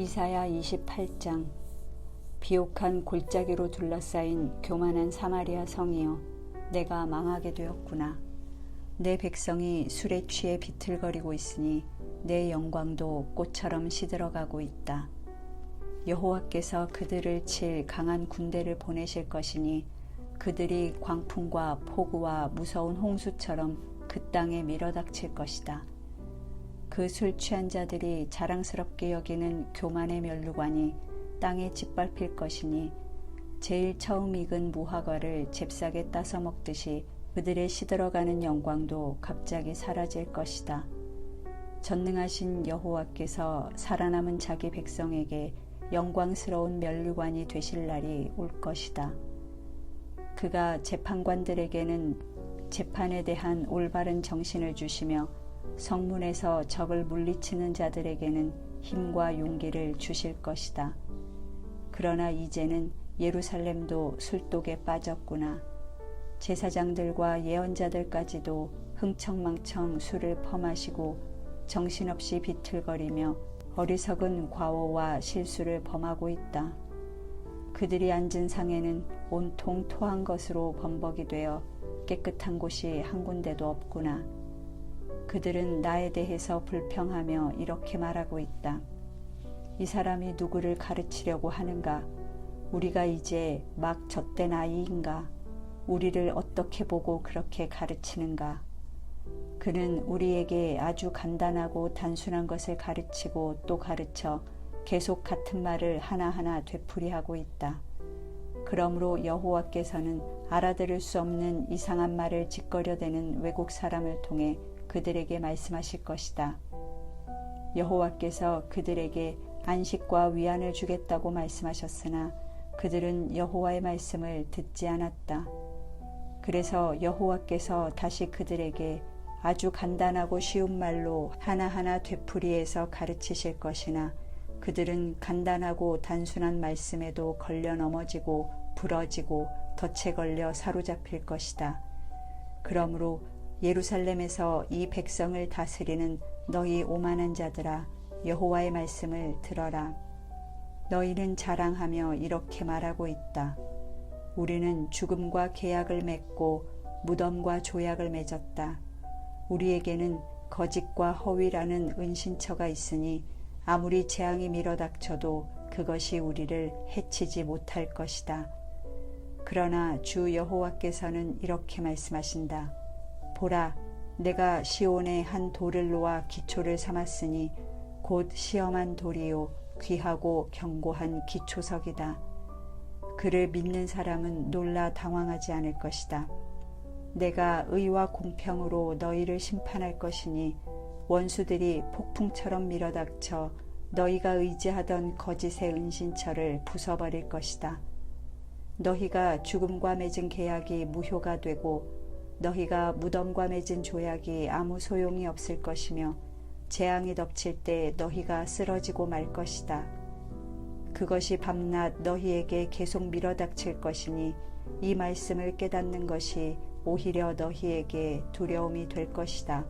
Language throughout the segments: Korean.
이사야 28장. 비옥한 골짜기로 둘러싸인 교만한 사마리아 성이여 내가 망하게 되었구나. 내 백성이 술에 취해 비틀거리고 있으니 내 영광도 꽃처럼 시들어가고 있다. 여호와께서 그들을 칠 강한 군대를 보내실 것이니 그들이 광풍과 폭우와 무서운 홍수처럼 그 땅에 밀어닥칠 것이다. 그 술 취한 자들이 자랑스럽게 여기는 교만의 멸류관이 땅에 짓밟힐 것이니 제일 처음 익은 무화과를 잽싸게 따서 먹듯이 그들의 시들어가는 영광도 갑자기 사라질 것이다. 전능하신 여호와께서 살아남은 자기 백성에게 영광스러운 멸류관이 되실 날이 올 것이다. 그가 재판관들에게는 재판에 대한 올바른 정신을 주시며 성문에서 적을 물리치는 자들에게는 힘과 용기를 주실 것이다. 그러나 이제는 예루살렘도 술독에 빠졌구나. 제사장들과 예언자들까지도 흥청망청 술을 퍼마시고 정신없이 비틀거리며 어리석은 과오와 실수를 범하고 있다. 그들이 앉은 상에는 온통 토한 것으로 범벅이 되어 깨끗한 곳이 한 군데도 없구나. 그들은 나에 대해서 불평하며 이렇게 말하고 있다. 이 사람이 누구를 가르치려고 하는가? 우리가 이제 막 젖된 아이인가? 우리를 어떻게 보고 그렇게 가르치는가? 그는 우리에게 아주 간단하고 단순한 것을 가르치고 또 가르쳐 계속 같은 말을 하나하나 되풀이하고 있다. 그러므로 여호와께서는 알아들을 수 없는 이상한 말을 짓거려대는 외국 사람을 통해 그들에게 말씀하실 것이다. 여호와께서 그들에게 안식과 위안을 주겠다고 말씀하셨으나 그들은 여호와의 말씀을 듣지 않았다. 그래서 여호와께서 다시 그들에게 아주 간단하고 쉬운 말로 하나하나 되풀이해서 가르치실 것이나 그들은 간단하고 단순한 말씀에도 걸려 넘어지고 부러지고 덫에 걸려 사로잡힐 것이다. 그러므로 예루살렘에서 이 백성을 다스리는 너희 오만한 자들아 여호와의 말씀을 들어라. 너희는 자랑하며 이렇게 말하고 있다. 우리는 죽음과 계약을 맺고 무덤과 조약을 맺었다. 우리에게는 거짓과 허위라는 은신처가 있으니 아무리 재앙이 밀어닥쳐도 그것이 우리를 해치지 못할 것이다. 그러나 주 여호와께서는 이렇게 말씀하신다. 보라, 내가 시온에 한 돌을 놓아 기초를 삼았으니 곧 시험한 돌이요 귀하고 견고한 기초석이다. 그를 믿는 사람은 놀라 당황하지 않을 것이다. 내가 의와 공평으로 너희를 심판할 것이니 원수들이 폭풍처럼 밀어닥쳐 너희가 의지하던 거짓의 은신처를 부숴버릴 것이다. 너희가 죽음과 맺은 계약이 무효가 되고 너희가 무덤과 맺은 조약이 아무 소용이 없을 것이며 재앙이 덮칠 때 너희가 쓰러지고 말 것이다. 그것이 밤낮 너희에게 계속 밀어닥칠 것이니 이 말씀을 깨닫는 것이 오히려 너희에게 두려움이 될 것이다.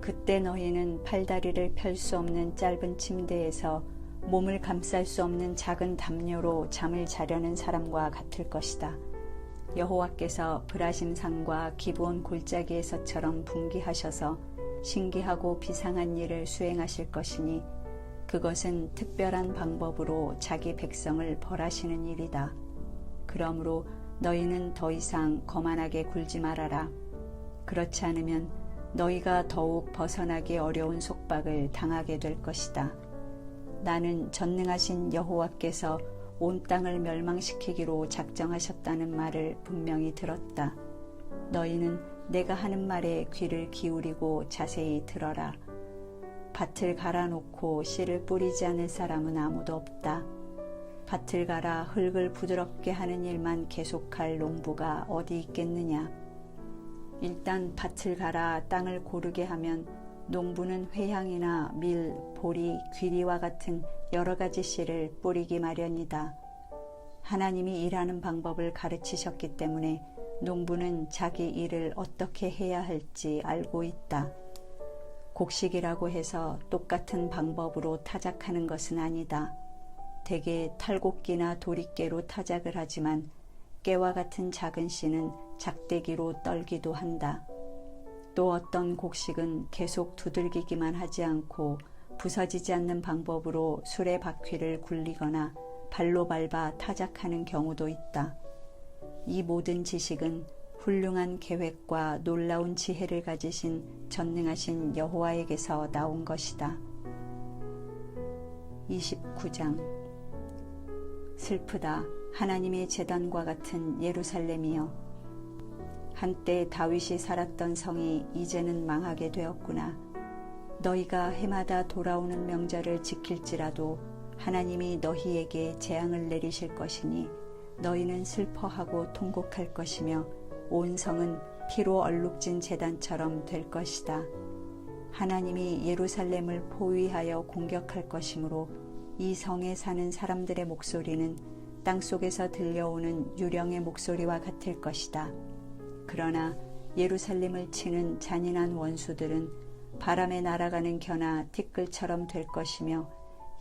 그때 너희는 팔다리를 펼 수 없는 짧은 침대에서 몸을 감쌀 수 없는 작은 담요로 잠을 자려는 사람과 같을 것이다. 여호와께서 브라심산과 기브온 골짜기에서처럼 분기하셔서 신기하고 비상한 일을 수행하실 것이니 그것은 특별한 방법으로 자기 백성을 벌하시는 일이다. 그러므로 너희는 더 이상 거만하게 굴지 말아라. 그렇지 않으면 너희가 더욱 벗어나기 어려운 속박을 당하게 될 것이다. 나는 전능하신 여호와께서 온 땅을 멸망시키기로 작정하셨다는 말을 분명히 들었다. 너희는 내가 하는 말에 귀를 기울이고 자세히 들어라. 밭을 갈아놓고 씨를 뿌리지 않을 사람은 아무도 없다. 밭을 갈아 흙을 부드럽게 하는 일만 계속할 농부가 어디 있겠느냐. 일단 밭을 갈아 땅을 고르게 하면 농부는 회향이나 밀, 보리, 귀리와 같은 여러 가지 씨를 뿌리기 마련이다. 하나님이 일하는 방법을 가르치셨기 때문에 농부는 자기 일을 어떻게 해야 할지 알고 있다. 곡식이라고 해서 똑같은 방법으로 타작하는 것은 아니다. 대개 탈곡기나 도리깨로 타작을 하지만 깨와 같은 작은 씨는 작대기로 떨기도 한다. 또 어떤 곡식은 계속 두들기기만 하지 않고 부서지지 않는 방법으로 술의 바퀴를 굴리거나 발로 밟아 타작하는 경우도 있다. 이 모든 지식은 훌륭한 계획과 놀라운 지혜를 가지신 전능하신 여호와에게서 나온 것이다. 29장 슬프다 하나님의 재단과 같은 예루살렘이여 한때 다윗이 살았던 성이 이제는 망하게 되었구나. 너희가 해마다 돌아오는 명절을 지킬지라도 하나님이 너희에게 재앙을 내리실 것이니 너희는 슬퍼하고 통곡할 것이며 온 성은 피로 얼룩진 재단처럼 될 것이다. 하나님이 예루살렘을 포위하여 공격할 것이므로 이 성에 사는 사람들의 목소리는 땅 속에서 들려오는 유령의 목소리와 같을 것이다. 그러나 예루살렘을 치는 잔인한 원수들은 바람에 날아가는 겨나 티끌처럼 될 것이며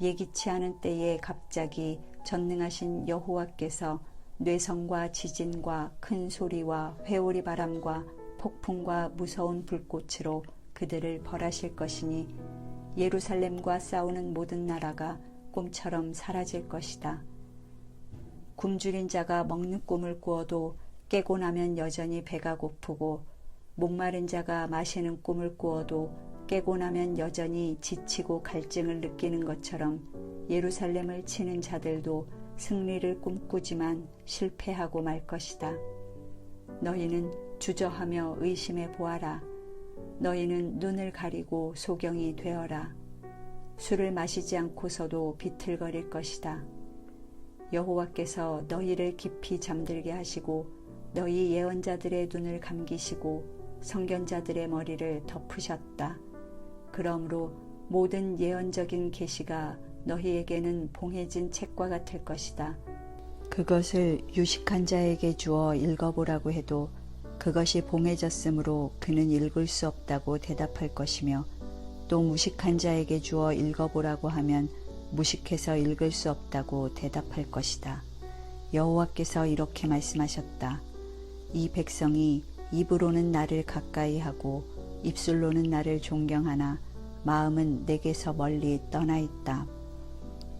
예기치 않은 때에 갑자기 전능하신 여호와께서 뇌성과 지진과 큰 소리와 회오리 바람과 폭풍과 무서운 불꽃으로 그들을 벌하실 것이니 예루살렘과 싸우는 모든 나라가 꿈처럼 사라질 것이다. 굶주린 자가 먹는 꿈을 꾸어도 깨고 나면 여전히 배가 고프고 목마른 자가 마시는 꿈을 꾸어도 깨고 나면 여전히 지치고 갈증을 느끼는 것처럼 예루살렘을 치는 자들도 승리를 꿈꾸지만 실패하고 말 것이다. 너희는 주저하며 의심해 보아라. 너희는 눈을 가리고 소경이 되어라. 술을 마시지 않고서도 비틀거릴 것이다. 여호와께서 너희를 깊이 잠들게 하시고 너희 예언자들의 눈을 감기시고 성견자들의 머리를 덮으셨다. 그러므로 모든 예언적인 계시가 너희에게는 봉해진 책과 같을 것이다. 그것을 유식한 자에게 주어 읽어보라고 해도 그것이 봉해졌으므로 그는 읽을 수 없다고 대답할 것이며 또 무식한 자에게 주어 읽어보라고 하면 무식해서 읽을 수 없다고 대답할 것이다. 여호와께서 이렇게 말씀하셨다. 이 백성이 입으로는 나를 가까이 하고 입술로는 나를 존경하나 마음은 내게서 멀리 떠나 있다.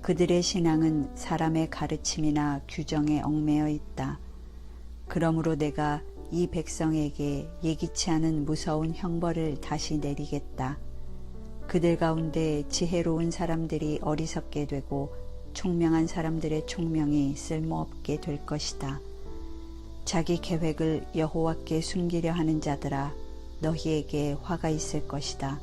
그들의 신앙은 사람의 가르침이나 규정에 얽매여 있다. 그러므로 내가 이 백성에게 예기치 않은 무서운 형벌을 다시 내리겠다. 그들 가운데 지혜로운 사람들이 어리석게 되고 총명한 사람들의 총명이 쓸모없게 될 것이다. 자기 계획을 여호와께 숨기려 하는 자들아 너희에게 화가 있을 것이다.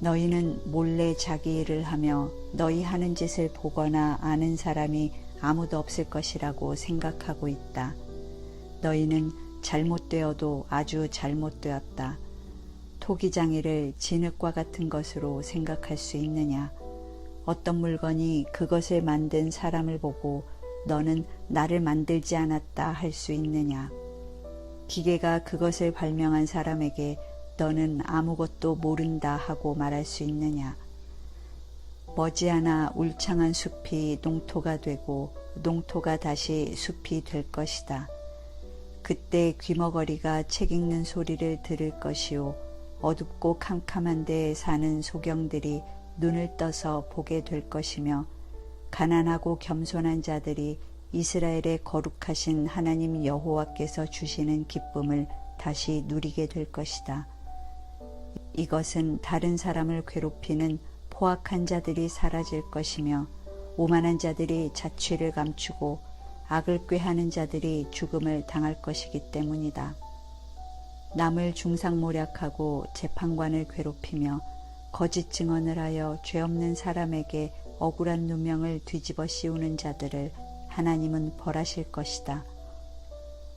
너희는 몰래 자기 일을 하며 너희 하는 짓을 보거나 아는 사람이 아무도 없을 것이라고 생각하고 있다. 너희는 잘못되어도 아주 잘못되었다. 토기장이를 진흙과 같은 것으로 생각할 수 있느냐? 어떤 물건이 그것을 만든 사람을 보고 너는 나를 만들지 않았다 할 수 있느냐? 기계가 그것을 발명한 사람에게 너는 아무것도 모른다 하고 말할 수 있느냐? 머지않아 울창한 숲이 농토가 되고 농토가 다시 숲이 될 것이다. 그때 귀머거리가 책 읽는 소리를 들을 것이요 어둡고 캄캄한 데에 사는 소경들이 눈을 떠서 보게 될 것이며 가난하고 겸손한 자들이 이스라엘의 거룩하신 하나님 여호와께서 주시는 기쁨을 다시 누리게 될 것이다. 이것은 다른 사람을 괴롭히는 포악한 자들이 사라질 것이며 오만한 자들이 자취를 감추고 악을 꾀하는 자들이 죽음을 당할 것이기 때문이다. 남을 중상모략하고 재판관을 괴롭히며 거짓 증언을 하여 죄 없는 사람에게 억울한 누명을 뒤집어 씌우는 자들을 하나님은 벌하실 것이다.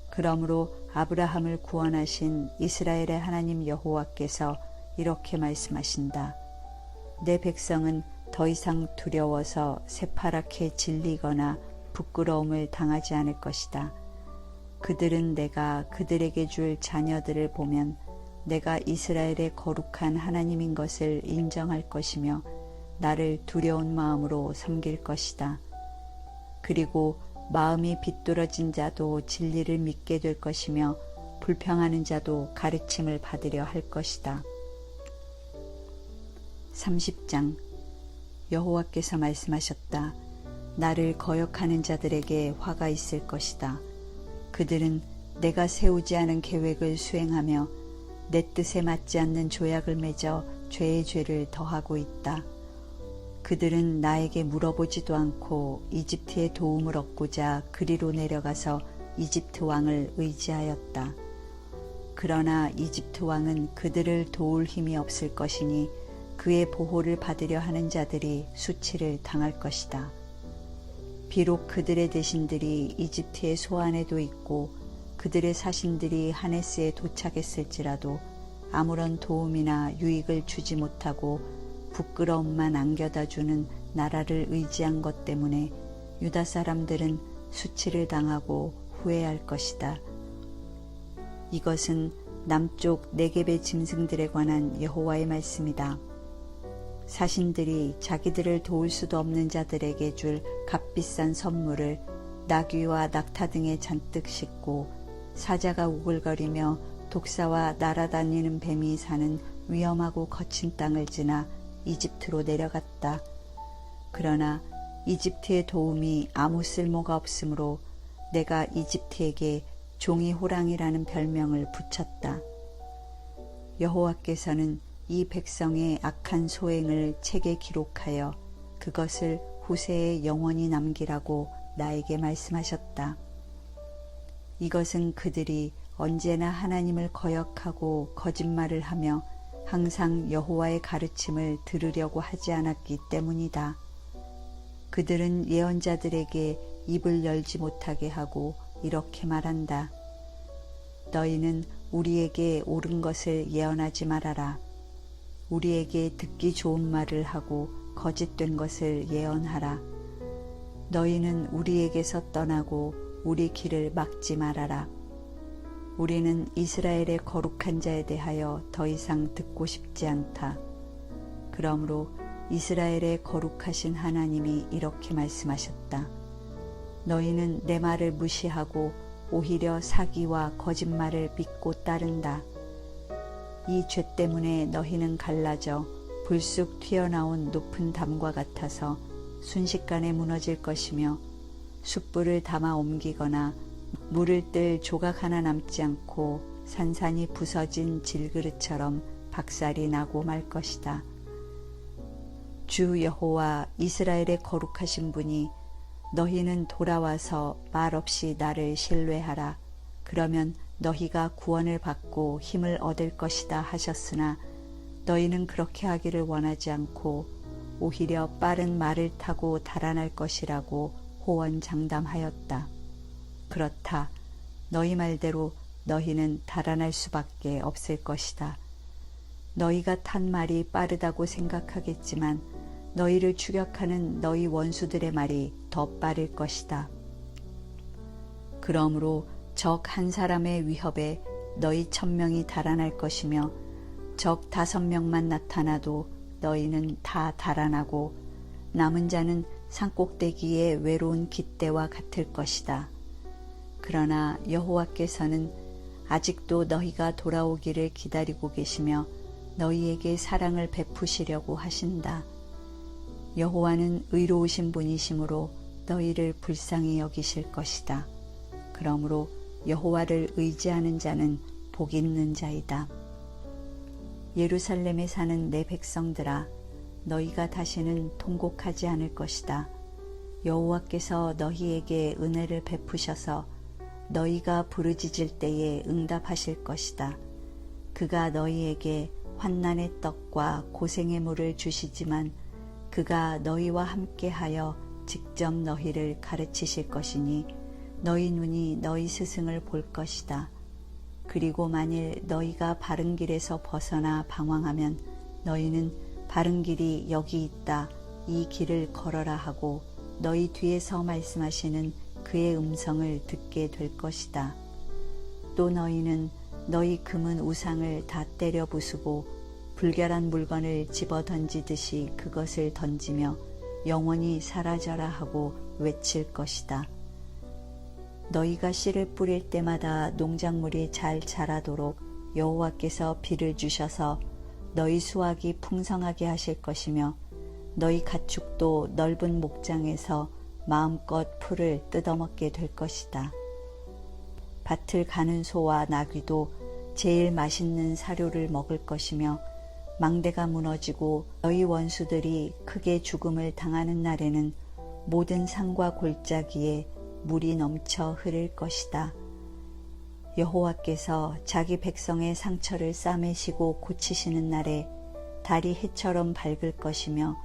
그러므로 아브라함을 구원하신 이스라엘의 하나님 여호와께서 이렇게 말씀하신다. 내 백성은 더 이상 두려워서 새파랗게 질리거나 부끄러움을 당하지 않을 것이다. 그들은 내가 그들에게 줄 자녀들을 보면 내가 이스라엘의 거룩한 하나님인 것을 인정할 것이며 나를 두려운 마음으로 섬길 것이다. 그리고 마음이 비뚤어진 자도 진리를 믿게 될 것이며 불평하는 자도 가르침을 받으려 할 것이다. 30장 여호와께서 말씀하셨다. 나를 거역하는 자들에게 화가 있을 것이다. 그들은 내가 세우지 않은 계획을 수행하며 내 뜻에 맞지 않는 조약을 맺어 죄의 죄를 더하고 있다. 그들은 나에게 물어보지도 않고 이집트의 도움을 얻고자 그리로 내려가서 이집트 왕을 의지하였다. 그러나 이집트 왕은 그들을 도울 힘이 없을 것이니 그의 보호를 받으려 하는 자들이 수치를 당할 것이다. 비록 그들의 대신들이 이집트의 소안에도 있고 그들의 사신들이 하네스에 도착했을지라도 아무런 도움이나 유익을 주지 못하고 부끄러움만 안겨다 주는 나라를 의지한 것 때문에 유다 사람들은 수치를 당하고 후회할 것이다. 이것은 남쪽 네겝의 짐승들에 관한 여호와의 말씀이다. 사신들이 자기들을 도울 수도 없는 자들에게 줄 값비싼 선물을 나귀와 낙타 등에 잔뜩 싣고 사자가 우글거리며 독사와 날아다니는 뱀이 사는 위험하고 거친 땅을 지나 이집트로 내려갔다. 그러나 이집트의 도움이 아무 쓸모가 없으므로 내가 이집트에게 종이 호랑이라는 별명을 붙였다. 여호와께서는 이 백성의 악한 소행을 책에 기록하여 그것을 후세에 영원히 남기라고 나에게 말씀하셨다. 이것은 그들이 언제나 하나님을 거역하고 거짓말을 하며 항상 여호와의 가르침을 들으려고 하지 않았기 때문이다. 그들은 예언자들에게 입을 열지 못하게 하고 이렇게 말한다. 너희는 우리에게 옳은 것을 예언하지 말아라. 우리에게 듣기 좋은 말을 하고 거짓된 것을 예언하라. 너희는 우리에게서 떠나고 우리 길을 막지 말아라. 우리는 이스라엘의 거룩한 자에 대하여 더 이상 듣고 싶지 않다. 그러므로 이스라엘의 거룩하신 하나님이 이렇게 말씀하셨다. 너희는 내 말을 무시하고 오히려 사기와 거짓말을 믿고 따른다. 이 죄 때문에 너희는 갈라져 불쑥 튀어나온 높은 담과 같아서 순식간에 무너질 것이며 숯불을 담아 옮기거나 물을 뜰 조각 하나 남지 않고 산산이 부서진 질그릇처럼 박살이 나고 말 것이다. 주 여호와 이스라엘의 거룩하신 분이 너희는 돌아와서 말없이 나를 신뢰하라. 그러면 너희가 구원을 받고 힘을 얻을 것이다 하셨으나 너희는 그렇게 하기를 원하지 않고 오히려 빠른 말을 타고 달아날 것이라고 호언장담하였다. 그렇다. 너희 말대로 너희는 달아날 수밖에 없을 것이다. 너희가 탄 말이 빠르다고 생각하겠지만 너희를 추격하는 너희 원수들의 말이 더 빠를 것이다. 그러므로 적 한 사람의 위협에 너희 천명이 달아날 것이며 적 다섯 명만 나타나도 너희는 다 달아나고 남은 자는 산꼭대기의 외로운 깃대와 같을 것이다. 그러나 여호와께서는 아직도 너희가 돌아오기를 기다리고 계시며 너희에게 사랑을 베푸시려고 하신다. 여호와는 의로우신 분이시므로 너희를 불쌍히 여기실 것이다. 그러므로 여호와를 의지하는 자는 복 있는 자이다. 예루살렘에 사는 내 백성들아 너희가 다시는 통곡하지 않을 것이다. 여호와께서 너희에게 은혜를 베푸셔서 너희가 부르짖을 때에 응답하실 것이다. 그가 너희에게 환난의 떡과 고생의 물을 주시지만 그가 너희와 함께하여 직접 너희를 가르치실 것이니 너희 눈이 너희 스승을 볼 것이다. 그리고 만일 너희가 바른 길에서 벗어나 방황하면 너희는 바른 길이 여기 있다. 이 길을 걸어라 하고 너희 뒤에서 말씀하시는 그의 음성을 듣게 될 것이다. 또 너희는 너희 금은 우상을 다 때려 부수고 불결한 물건을 집어 던지듯이 그것을 던지며 영원히 사라져라 하고 외칠 것이다. 너희가 씨를 뿌릴 때마다 농작물이 잘 자라도록 여호와께서 비를 주셔서 너희 수확이 풍성하게 하실 것이며 너희 가축도 넓은 목장에서 마음껏 풀을 뜯어먹게 될 것이다. 밭을 가는 소와 나귀도 제일 맛있는 사료를 먹을 것이며 망대가 무너지고 너희 원수들이 크게 죽음을 당하는 날에는 모든 산과 골짜기에 물이 넘쳐 흐를 것이다. 여호와께서 자기 백성의 상처를 싸매시고 고치시는 날에 달이 해처럼 밝을 것이며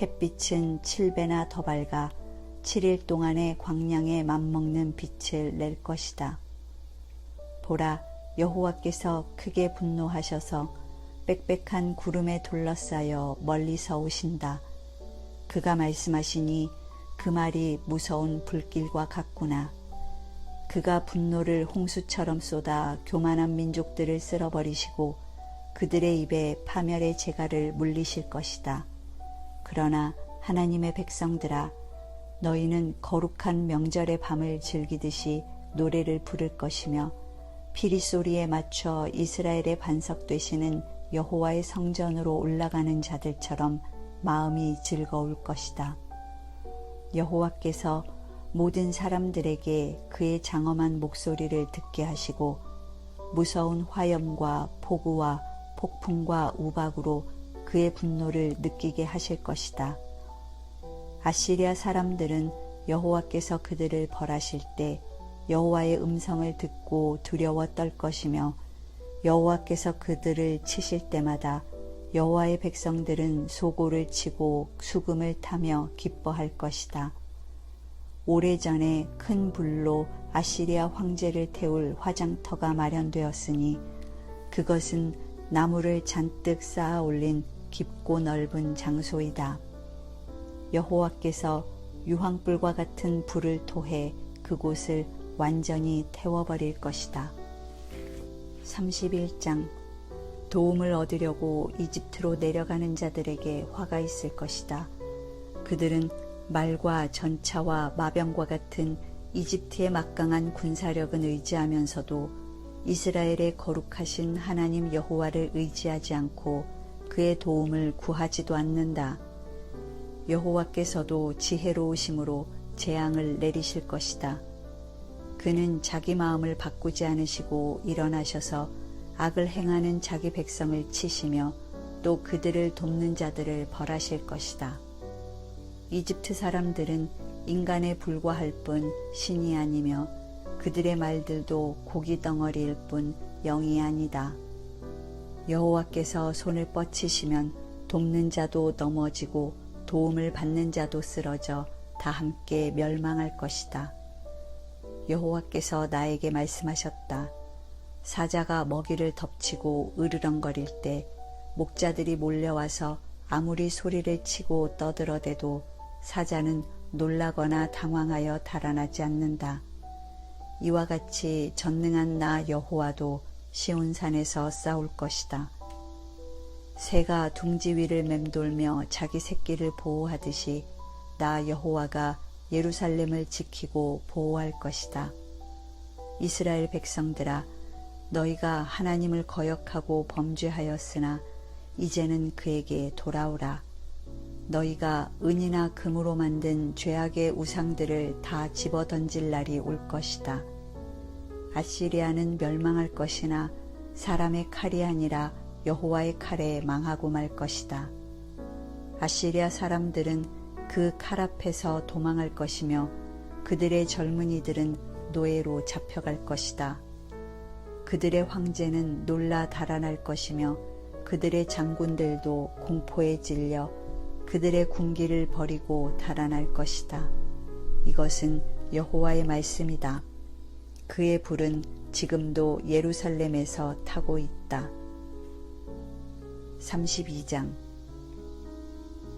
햇빛은 7배나 더 밝아 7일 동안의 광량에 맞먹는 빛을 낼 것이다. 보라, 여호와께서 크게 분노하셔서 빽빽한 구름에 둘러싸여 멀리서 오신다. 그가 말씀하시니 그 말이 무서운 불길과 같구나. 그가 분노를 홍수처럼 쏟아 교만한 민족들을 쓸어버리시고 그들의 입에 파멸의 재갈을 물리실 것이다. 그러나 하나님의 백성들아 너희는 거룩한 명절의 밤을 즐기듯이 노래를 부를 것이며 피리 소리에 맞춰 이스라엘의 반석 되시는 여호와의 성전으로 올라가는 자들처럼 마음이 즐거울 것이다. 여호와께서 모든 사람들에게 그의 장엄한 목소리를 듣게 하시고 무서운 화염과 폭우와 폭풍과 우박으로 그의 분노를 느끼게 하실 것이다. 아시리아 사람들은 여호와께서 그들을 벌하실 때 여호와의 음성을 듣고 두려워 떨 것이며 여호와께서 그들을 치실 때마다 여호와의 백성들은 소고를 치고 수금을 타며 기뻐할 것이다. 오래전에 큰 불로 아시리아 황제를 태울 화장터가 마련되었으니 그것은 나무를 잔뜩 쌓아 올린 깊고 넓은 장소이다. 여호와께서 유황불과 같은 불을 토해 그곳을 완전히 태워버릴 것이다. 31장 도움을 얻으려고 이집트로 내려가는 자들에게 화가 있을 것이다. 그들은 말과 전차와 마병과 같은 이집트의 막강한 군사력은 의지하면서도 이스라엘의 거룩하신 하나님 여호와를 의지하지 않고 그의 도움을 구하지도 않는다. 여호와께서도 지혜로우심으로 재앙을 내리실 것이다. 그는 자기 마음을 바꾸지 않으시고 일어나셔서 악을 행하는 자기 백성을 치시며 또 그들을 돕는 자들을 벌하실 것이다. 이집트 사람들은 인간에 불과할 뿐 신이 아니며 그들의 말들도 고기 덩어리일 뿐 영이 아니다. 여호와께서 손을 뻗치시면 돕는 자도 넘어지고 도움을 받는 자도 쓰러져 다 함께 멸망할 것이다. 여호와께서 나에게 말씀하셨다. 사자가 먹이를 덮치고 으르렁거릴 때 목자들이 몰려와서 아무리 소리를 치고 떠들어대도 사자는 놀라거나 당황하여 달아나지 않는다. 이와 같이 전능한 나 여호와도 시온산에서 싸울 것이다. 새가 둥지 위를 맴돌며 자기 새끼를 보호하듯이 나 여호와가 예루살렘을 지키고 보호할 것이다. 이스라엘 백성들아, 너희가 하나님을 거역하고 범죄하였으나 이제는 그에게 돌아오라. 너희가 은이나 금으로 만든 죄악의 우상들을 다 집어 던질 날이 올 것이다. 아시리아는 멸망할 것이나 사람의 칼이 아니라 여호와의 칼에 망하고 말 것이다. 아시리아 사람들은 그 칼 앞에서 도망할 것이며 그들의 젊은이들은 노예로 잡혀갈 것이다. 그들의 황제는 놀라 달아날 것이며 그들의 장군들도 공포에 질려 그들의 군기를 버리고 달아날 것이다. 이것은 여호와의 말씀이다. 그의 불은 지금도 예루살렘에서 타고 있다. 32장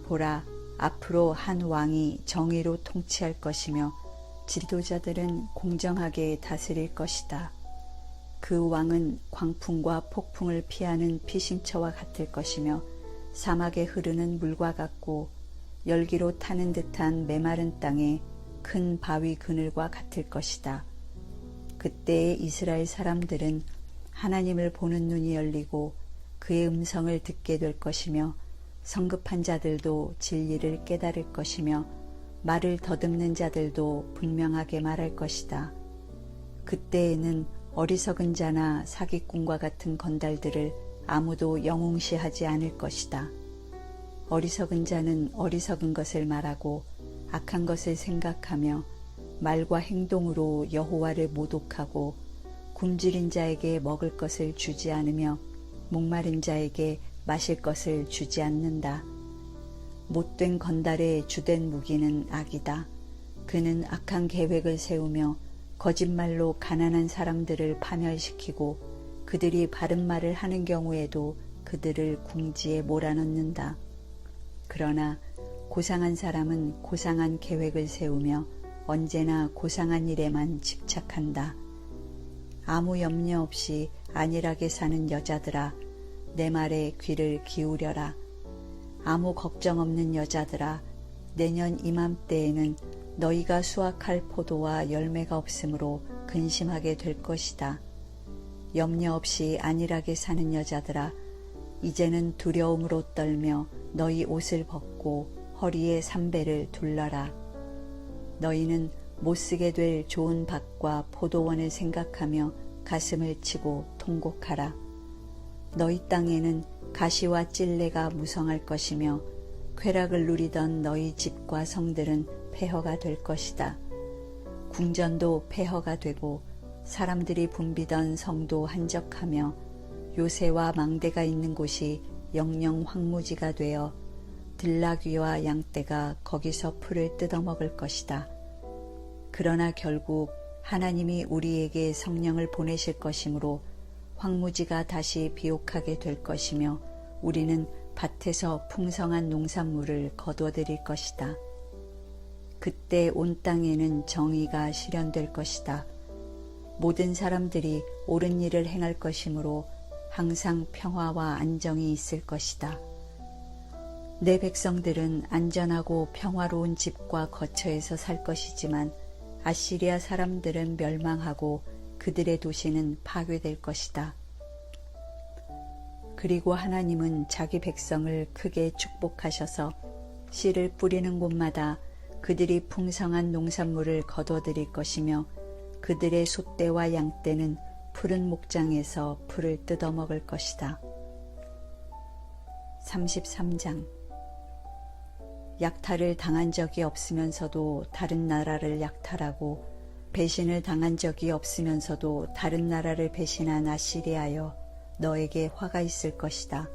보라 앞으로 한 왕이 정의로 통치할 것이며 지도자들은 공정하게 다스릴 것이다. 그 왕은 광풍과 폭풍을 피하는 피신처와 같을 것이며 사막에 흐르는 물과 같고 열기로 타는 듯한 메마른 땅에 큰 바위 그늘과 같을 것이다. 그때에 이스라엘 사람들은 하나님을 보는 눈이 열리고 그의 음성을 듣게 될 것이며 성급한 자들도 진리를 깨달을 것이며 말을 더듬는 자들도 분명하게 말할 것이다. 그때에는 어리석은 자나 사기꾼과 같은 건달들을 아무도 영웅시하지 않을 것이다. 어리석은 자는 어리석은 것을 말하고 악한 것을 생각하며 말과 행동으로 여호와를 모독하고 굶주린 자에게 먹을 것을 주지 않으며 목마른 자에게 마실 것을 주지 않는다. 못된 건달의 주된 무기는 악이다. 그는 악한 계획을 세우며 거짓말로 가난한 사람들을 파멸시키고 그들이 바른 말을 하는 경우에도 그들을 궁지에 몰아넣는다. 그러나 고상한 사람은 고상한 계획을 세우며 언제나 고상한 일에만 집착한다. 아무 염려 없이 안일하게 사는 여자들아, 내 말에 귀를 기울여라. 아무 걱정 없는 여자들아, 내년 이맘때에는 너희가 수확할 포도와 열매가 없으므로 근심하게 될 것이다. 염려 없이 안일하게 사는 여자들아, 이제는 두려움으로 떨며 너희 옷을 벗고 허리에 삼배를 둘러라. 너희는 못쓰게 될 좋은 밭과 포도원을 생각하며 가슴을 치고 통곡하라. 너희 땅에는 가시와 찔레가 무성할 것이며 쾌락을 누리던 너희 집과 성들은 폐허가 될 것이다. 궁전도 폐허가 되고 사람들이 붐비던 성도 한적하며 요새와 망대가 있는 곳이 영영 황무지가 되어 들나귀와 양떼가 거기서 풀을 뜯어먹을 것이다. 그러나 결국 하나님이 우리에게 성령을 보내실 것이므로 황무지가 다시 비옥하게 될 것이며 우리는 밭에서 풍성한 농산물을 거둬들일 것이다. 그때 온 땅에는 정의가 실현될 것이다. 모든 사람들이 옳은 일을 행할 것이므로 항상 평화와 안정이 있을 것이다. 내 백성들은 안전하고 평화로운 집과 거처에서 살 것이지만 아시리아 사람들은 멸망하고 그들의 도시는 파괴될 것이다. 그리고 하나님은 자기 백성을 크게 축복하셔서 씨를 뿌리는 곳마다 그들이 풍성한 농산물을 거둬들일 것이며 그들의 소떼와 양떼는 푸른 목장에서 풀을 뜯어먹을 것이다. 33장 약탈을 당한 적이 없으면서도 다른 나라를 약탈하고 배신을 당한 적이 없으면서도 다른 나라를 배신한 아시리아여 너에게 화가 있을 것이다.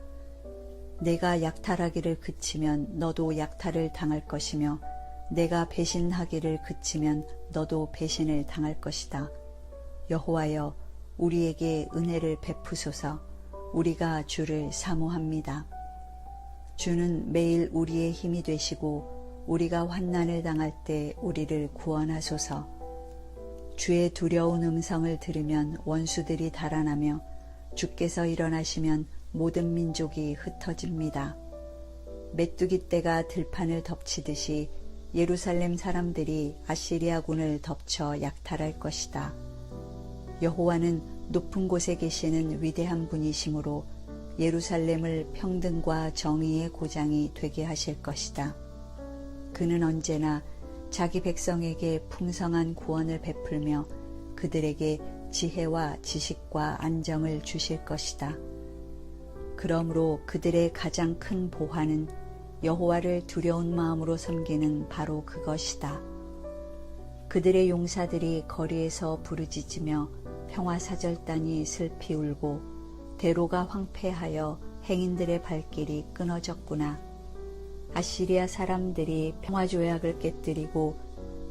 내가 약탈하기를 그치면 너도 약탈을 당할 것이며 내가 배신하기를 그치면 너도 배신을 당할 것이다. 여호와여 우리에게 은혜를 베푸소서 우리가 주를 사모합니다. 주는 매일 우리의 힘이 되시고 우리가 환난을 당할 때 우리를 구원하소서. 주의 두려운 음성을 들으면 원수들이 달아나며 주께서 일어나시면 모든 민족이 흩어집니다. 메뚜기 떼가 들판을 덮치듯이 예루살렘 사람들이 아시리아군을 덮쳐 약탈할 것이다. 여호와는 높은 곳에 계시는 위대한 분이시므로 예루살렘을 평등과 정의의 고장이 되게 하실 것이다. 그는 언제나 자기 백성에게 풍성한 구원을 베풀며 그들에게 지혜와 지식과 안정을 주실 것이다. 그러므로 그들의 가장 큰 보화는 여호와를 두려운 마음으로 섬기는 바로 그것이다. 그들의 용사들이 거리에서 부르짖으며 평화사절단이 슬피 울고 대로가 황폐하여 행인들의 발길이 끊어졌구나. 아시리아 사람들이 평화 조약을 깨뜨리고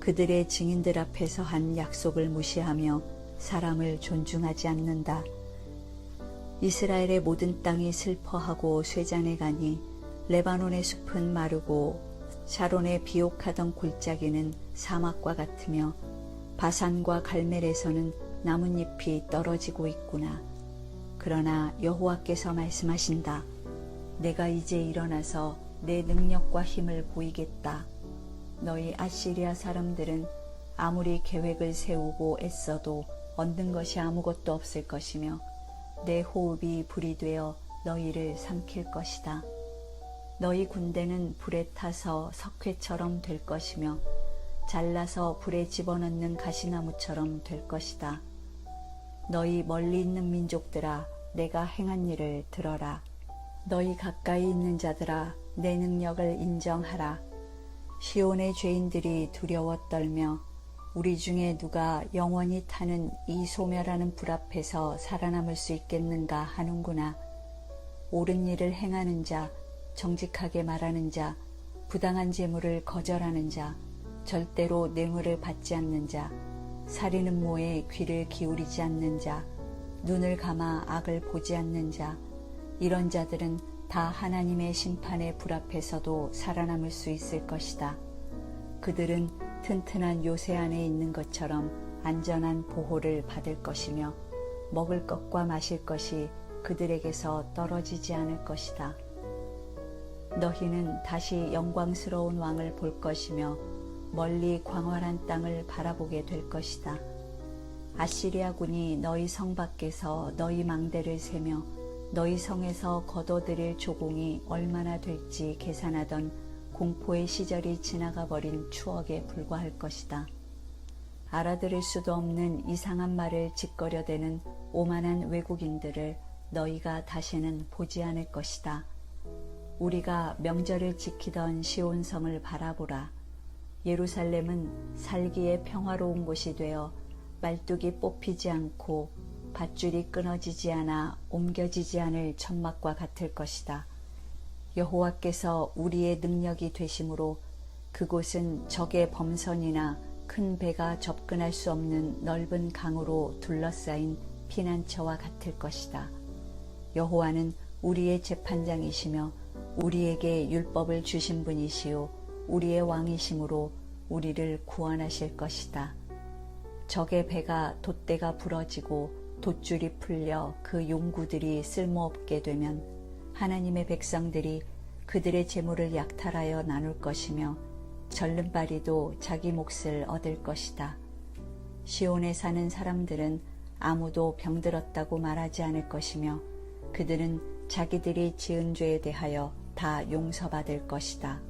그들의 증인들 앞에서 한 약속을 무시하며 사람을 존중하지 않는다. 이스라엘의 모든 땅이 슬퍼하고 쇠잔해 가니 레바논의 숲은 마르고 샤론의 비옥하던 골짜기는 사막과 같으며 바산과 갈멜에서는 나뭇잎이 떨어지고 있구나. 그러나 여호와께서 말씀하신다. 내가 이제 일어나서 내 능력과 힘을 보이겠다. 너희 아시리아 사람들은 아무리 계획을 세우고 애써도 얻는 것이 아무것도 없을 것이며 내 호흡이 불이 되어 너희를 삼킬 것이다. 너희 군대는 불에 타서 석회처럼 될 것이며 잘라서 불에 집어넣는 가시나무처럼 될 것이다. 너희 멀리 있는 민족들아 내가 행한 일을 들어라. 너희 가까이 있는 자들아 내 능력을 인정하라. 시온의 죄인들이 두려워 떨며 우리 중에 누가 영원히 타는 이 소멸하는 불 앞에서 살아남을 수 있겠는가 하는구나. 옳은 일을 행하는 자, 정직하게 말하는 자, 부당한 재물을 거절하는 자, 절대로 뇌물을 받지 않는 자, 살인 음모에 귀를 기울이지 않는 자, 눈을 감아 악을 보지 않는 자, 이런 자들은 다 하나님의 심판의 불 앞에서도 살아남을 수 있을 것이다. 그들은 튼튼한 요새 안에 있는 것처럼 안전한 보호를 받을 것이며 먹을 것과 마실 것이 그들에게서 떨어지지 않을 것이다. 너희는 다시 영광스러운 왕을 볼 것이며 멀리 광활한 땅을 바라보게 될 것이다. 아시리아군이 너희 성 밖에서 너희 망대를 세며 너희 성에서 거둬들일 조공이 얼마나 될지 계산하던 공포의 시절이 지나가 버린 추억에 불과할 것이다. 알아들을 수도 없는 이상한 말을 짓거려대는 오만한 외국인들을 너희가 다시는 보지 않을 것이다. 우리가 명절을 지키던 시온성을 바라보라. 예루살렘은 살기에 평화로운 곳이 되어 말뚝이 뽑히지 않고 밧줄이 끊어지지 않아 옮겨지지 않을 천막과 같을 것이다. 여호와께서 우리의 능력이 되심으로 그곳은 적의 범선이나 큰 배가 접근할 수 없는 넓은 강으로 둘러싸인 피난처와 같을 것이다. 여호와는 우리의 재판장이시며 우리에게 율법을 주신 분이시요 우리의 왕이심으로 우리를 구원하실 것이다. 적의 배가 돛대가 부러지고 돛줄이 풀려 그 용구들이 쓸모없게 되면 하나님의 백성들이 그들의 재물을 약탈하여 나눌 것이며 절름발이도 자기 몫을 얻을 것이다. 시온에 사는 사람들은 아무도 병들었다고 말하지 않을 것이며 그들은 자기들이 지은 죄에 대하여 다 용서받을 것이다.